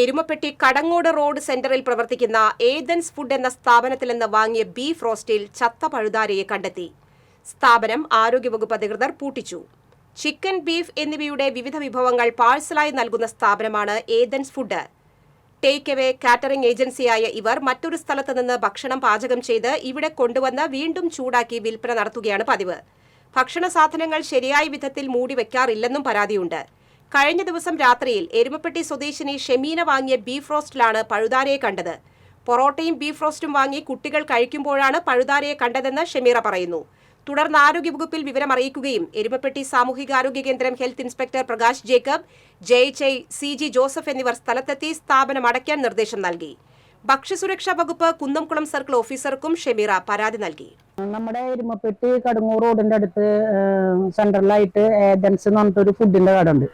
Erumapetty Kadangode road സെന്ററിൽ പ്രവർത്തിക്കുന്ന Athens food എന്ന സ്ഥാപനത്തിൽ നിന്ന് വാങ്ങിയ ബീഫ് റോസ്റ്റിൽ ചത്ത പഴുതാരയെ കണ്ടെത്തി. സ്ഥാപനം ആരോഗ്യവകുപ്പ് അധികൃതർ പൂട്ടിച്ചു. ചിക്കൻ ബീഫ് എന്നിവയുടെ വിവിധ വിഭവങ്ങൾ പാഴ്സലായി നൽകുന്ന സ്ഥാപനമാണ് Athens food. Take away catering ഏജൻസിയായ ഇവർ മറ്റൊരു സ്ഥലത്ത് നിന്ന് ഭക്ഷണം പാചകം ചെയ്ത് ഇവിടെ കൊണ്ടുവന്ന് വീണ്ടും ചൂടാക്കി വിൽപ്പന നടത്തുകയാണ് പതിവ്. ഭക്ഷണ സാധനങ്ങൾ ശരിയായ വിധത്തിൽ മൂടി വെക്കാറില്ലെന്നും പരാതിയുണ്ട്. കഴിഞ്ഞ ദിവസം രാത്രിയിൽ എരുമപ്പെട്ടി സ്വദേശിനി ഷെമീന വാങ്ങിയ ബീഫ് റോസ്റ്റിലാണ് പഴുതാരയെ കണ്ടത്. പൊറോട്ടയും ബീഫ് റോസ്റ്റും വാങ്ങി കുട്ടികൾ കഴിക്കുമ്പോഴാണ് പഴുതാരയെ കണ്ടതെന്ന് ഷെമീറ പറയുന്നു. തുടർന്ന് ആരോഗ്യവകുപ്പിൽ വിവരം അറിയിക്കുകയും എരുമപ്പെട്ടി സാമൂഹികാരോഗ്യ കേന്ദ്രം health inspector Prakash Jacob J H I C G Joseph എന്നിവർ സ്ഥലത്തെത്തി സ്ഥാപനം അടയ്ക്കാൻ നിർദ്ദേശം നൽകി. ഭക്ഷ്യസുരക്ഷാ വകുപ്പ് കുന്നംകുളം സർക്കിൾ ഓഫീസർക്കും ഷെമീറ പരാതി നൽകി. നമ്മുടെ എരുമപ്പെട്ടി കടുങ്ങൂർ റോഡിന്റെ അടുത്ത് സെൻട്രലായിട്ട് ഏതൻസ് എന്ന് പറഞ്ഞിട്ട് ഒരു ഫുഡിന്റെ കട ഉണ്ട്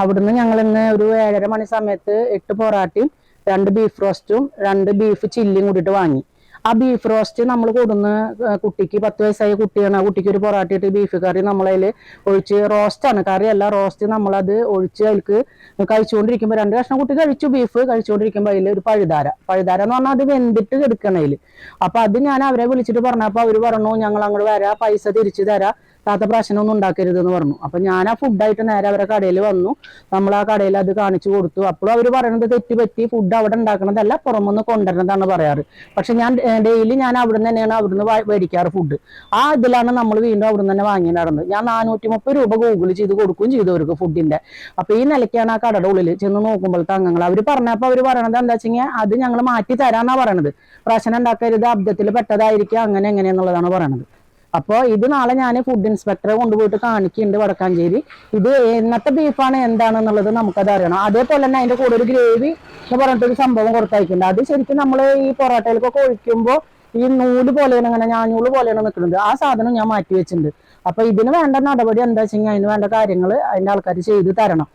അവിടുന്ന് ഞങ്ങൾ ഇന്ന് ഒരു ഏഴര മണി സമയത്ത് എട്ട് പൊറാട്ടയും രണ്ട് ബീഫ് റോസ്റ്റും രണ്ട് ബീഫ് ചില്ലിയും കൂടിയിട്ട് വാങ്ങി. ആ ബീഫ് റോസ്റ്റ് നമ്മൾ കൊടുന്ന് കുട്ടിക്ക് പത്ത് വയസ്സായ കുട്ടിയാണ്. ആ കുട്ടിക്ക് ഒരു പൊറാട്ട ഇട്ട് ബീഫ് കറി നമ്മളതിൽ ഒഴിച്ച് റോസ്റ്റാണ് കറിയല്ല റോസ്റ്റ് നമ്മളത് ഒഴിച്ച് അതിൽക്ക് കഴിച്ചുകൊണ്ടിരിക്കുമ്പോൾ രണ്ട് കഷ്ണം കുട്ടി കഴിച്ചു ബീഫ് കഴിച്ചുകൊണ്ടിരിക്കുമ്പോൾ അതിൽ ഒരു പഴുതാര. പഴുതാര എന്ന് പറഞ്ഞാൽ അത് വെന്തിട്ട് കിടക്കണതിൽ അപ്പൊ അത് ഞാൻ അവരെ വിളിച്ചിട്ട് പറഞ്ഞപ്പോൾ അവർ പറഞ്ഞു ഞങ്ങൾ അങ്ങോട്ട് വരാം പൈസ തിരിച്ചു തരാം. താത്ത പ്രശ്നമൊന്നും ഉണ്ടാക്കരുത് എന്ന് പറഞ്ഞു. അപ്പൊ ഞാൻ ആ ഫുഡായിട്ട് നേരെ അവരെ കടയിൽ വന്നു. നമ്മൾ ആ കടയിൽ അത് കാണിച്ചു കൊടുത്തു. അപ്പോഴും അവർ പറയണത് തെറ്റി പറ്റി ഫുഡ് അവിടെ ഉണ്ടാക്കണതല്ല പുറമൊന്ന് കൊണ്ടുവരണതാണ് പറയാറ്. പക്ഷെ ഞാൻ ഡെയിലി ഞാൻ അവിടുന്ന് തന്നെയാണ് അവിടുന്ന് മേടിക്കാറ് ഫുഡ് ആ ഇതിലാണ് നമ്മൾ വീണ്ടും അവിടുന്ന് തന്നെ വാങ്ങി നടന്നത്. ഞാൻ നാനൂറ്റി മുപ്പത് രൂപ ഗൂഗിൾ ചെയ്ത് കൊടുക്കുകയും ചെയ്തു അവർക്ക് ഫുഡിന്റെ അപ്പൊ ഈ നിലയ്ക്കാണ് ആ കടയുടെ ഉള്ളിൽ ചെന്ന് നോക്കുമ്പോഴത്തെ അംഗങ്ങൾ. അവർ പറഞ്ഞപ്പോൾ അവർ പറയണത് എന്താ വെച്ചാൽ അത് ഞങ്ങൾ മാറ്റി തരാന്നാ പറയണത്. പ്രശ്നം ഉണ്ടാക്കരുത് അബ്ദത്തിൽ പെട്ടതായിരിക്കും അങ്ങനെ എങ്ങനെയെന്നുള്ളതാണ് പറയണത്. അപ്പോൾ ഇത് നാളെ ഞാൻ ഫുഡ് ഇൻസ്പെക്ടറെ കൊണ്ടുപോയിട്ട് കാണിക്കുന്നുണ്ട് വടക്കാഞ്ചേരി. ഇത് എന്നത്തെ ബീഫാണ് എന്താണെന്നുള്ളത് നമുക്കത് അറിയണം. അതേപോലെ തന്നെ അതിന്റെ കൂടെ ഒരു ഗ്രേവി എന്ന് പറഞ്ഞിട്ടൊരു സംഭവം കൊടുത്തയക്കുന്നുണ്ട്. അത് ശരിക്കും നമ്മൾ ഈ പൊറോട്ടയിലൊക്കെ ഒഴിക്കുമ്പോൾ ഈ നൂൽ പോലെയാണ് ഇങ്ങനെ ഞാഞ്ഞൂൽ പോലെയാണ് നിൽക്കുന്നത് ആ സാധനം ഞാൻ മാറ്റി വെച്ചിട്ടുണ്ട്. അപ്പൊ ഇതിന് വേണ്ട നടപടി എന്താ വെച്ച് കഴിഞ്ഞാൽ അതിന് വേണ്ട കാര്യങ്ങൾ അതിന്റെ ആൾക്കാർ ചെയ്ത് തരണം.